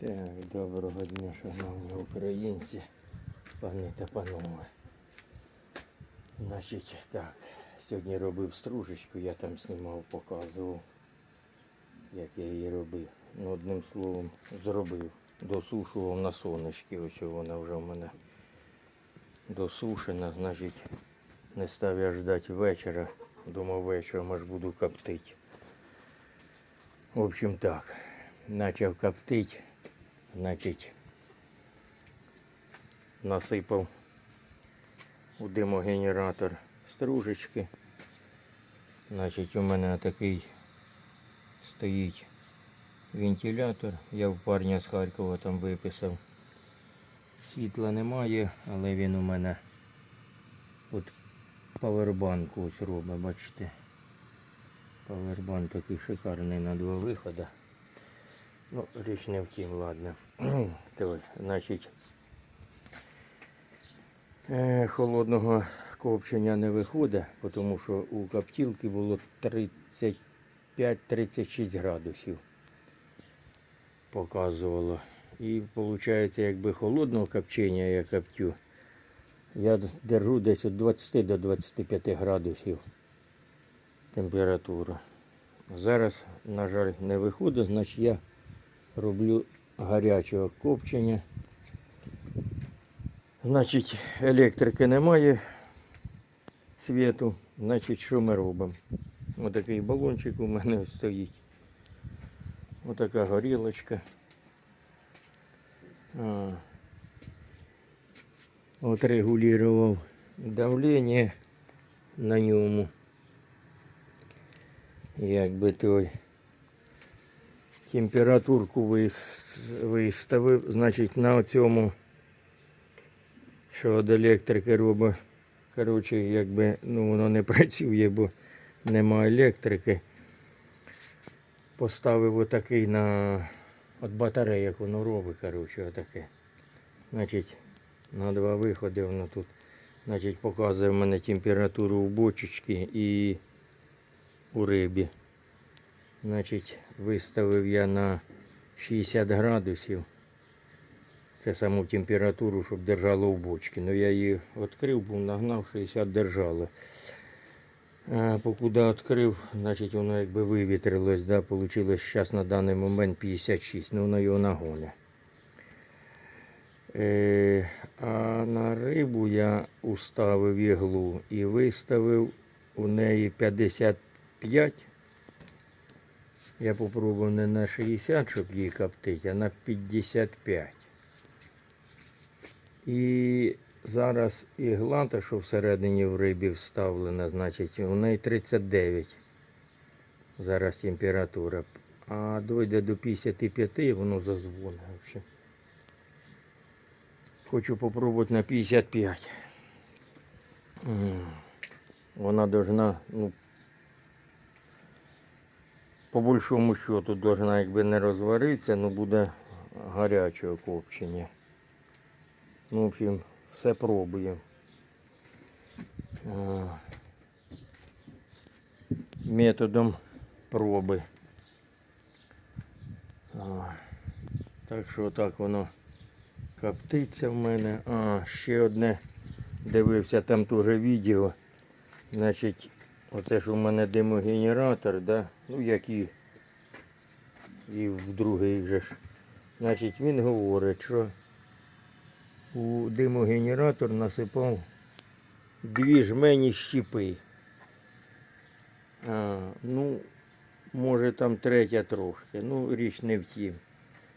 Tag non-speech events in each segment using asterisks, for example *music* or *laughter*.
Так, доброго дня, шановні українці, пани та панове. Значить, так, сьогодні робив стружечку, я там знімав, показував, як я її робив. Ну, одним словом, зробив. Досушував на сонечки. Ось вона вже в мене досушена, значить, не став я ждати вечора. Думав, вечором аж буду коптити. В общем так, почав коптити, значить, насипав у димогенератор стружечки. Значить, у мене такий стоїть вентилятор. Я в парня з Харкова там виписав. Світла немає, але він у мене от павербанку ось робить, бачите. Павербанк такий шикарний на два виходи. Ну, річ не в тім, ладно. *clears throat* Так, значить, е, холодного копчення не виходить, тому що у коптілки було 35-36 градусів показувало. І виходить, якби холодного копчення я коптю, я держу десь від 20 до 25 градусів температура. Зараз, на жаль, не виходить, значить я роблю гарячого копчення. Значить, електрики немає світу, значить, що ми робимо? Отакий балончик у мене *laughs* стоїть. Отака горілочка. А. От регулював давлення на ньому. Якби той температурку виставив, значить на цьому, що від електрики робить, коротше, якби ну, воно не *laughs* працює, бо нема електрики. Поставив отакий на от батареях воно робить, коротше, отаке. Значить, на два виходи воно тут. Значить, показує в мене температуру в бочечці і у рибі. Значить, виставив я на 60 градусів. Це саму температуру, щоб держало в бочці. Ну я її відкрив, був нагнав, 60 держало. А, покуди відкрив, значить воно якби вивітрилось, да, получилось зараз на даний момент 56, ну воно його нагоне. Е, а на рибу я уставив іглу і виставив у неї 55. Я попробував не на 60, щоб її коптити, а на 55. І зараз ігла, та, що всередині в рибі вставлена, значить, у неї 39. Зараз температура. А дойде до 55, воно зазвонить взагалі. Хочу попробувати на 55. М. Вона должна, ну, по большому счету должна якби не розваритися, але буде гарячого копчення. Ну, в общем, все пробуємо. Методом проби. Так що так воно коптиться в мене. А, ще одне дивився там теж відео. Значить, оце ж у мене димогенератор, да? ну як і, і в других же ж. Значить, він говорить, що у димогенератор насипав дві жмені щіпи. А, ну, може там третя трошки. Ну, річ не в тім.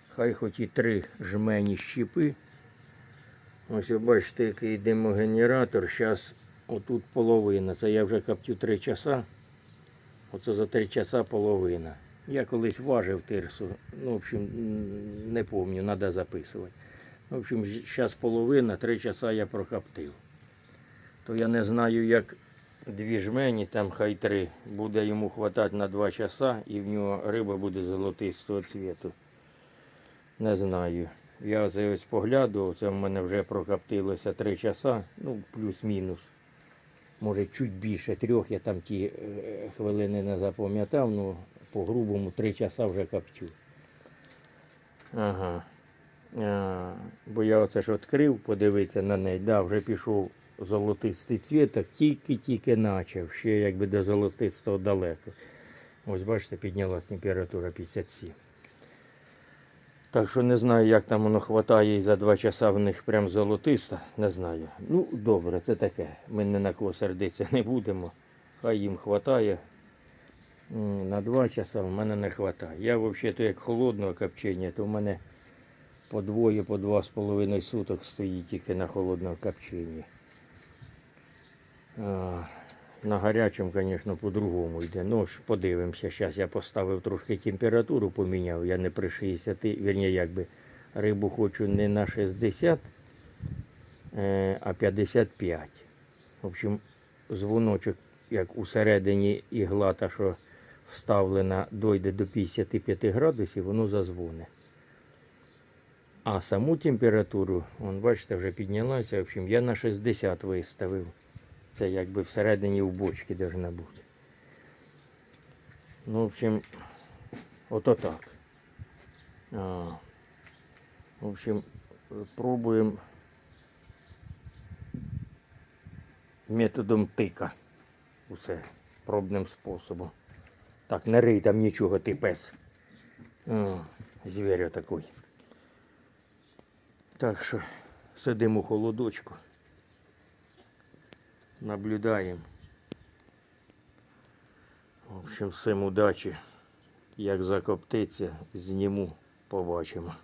Хай хоч і три жмені щіпи. Ось бачите, який димогенератор. Зараз отут половина. Це я вже коптю три часа. Оце за три часа половина. Я колись важив тирсу. Ну, в общем, не пам'ятаю, треба записувати. В общем, зараз половина, три часа я прокоптив. То я не знаю, як дві жмені, там хай три, буде йому хватати на два часа і в нього риба буде золотистого цвіту. Не знаю. Я ось поглядував, це в мене вже прокоптилося три часа, ну плюс-мінус. Може чуть більше трьох, я там ті е, хвилини не запам'ятав, ну по грубому три часа вже коптю. Ага. А, бо я оце ж відкрив, подивитися на неї, да, вже пішов золотистий цвіт, так тільки-тільки почав, ще якби до золотистого далеко. Ось бачите, піднялась температура 57. Так що не знаю, як там воно хватає і за два часа в них прям золотисто, не знаю. Ну, добре, це таке. Ми не на кого сердитися не будемо. Хай їм хватає. На два часа в мене не вистачає. Я взагалі то як холодного копчення, то в мене по двоє, по два з половиною суток стоїть тільки на холодному копченні. На гарячому, звісно, по-другому йде. Ну, ж подивимося. Зараз я поставив трошки температуру, поміняв. Я не при 60, вірні, якби рибу хочу не на 60, е, а 55. В общем, дзвоночок, як усередині ігла, та що вставлена, дойде до 55 градусів, воно зазвоне. А саму температуру, вон, бачите, вже піднялася. В общем, я на 60 виставив. Це якби всередині в бочці должна бути. Ну, в общем, ото так. А, в общем, пробуємо методом тика. Усе пробним способом. Так, не рий там нічого, ти пес. О, звір такий. Так що сидимо у холодочку. Наблюдаємо. В общем, всім удачі. Як закоптиться, зніму, побачимо.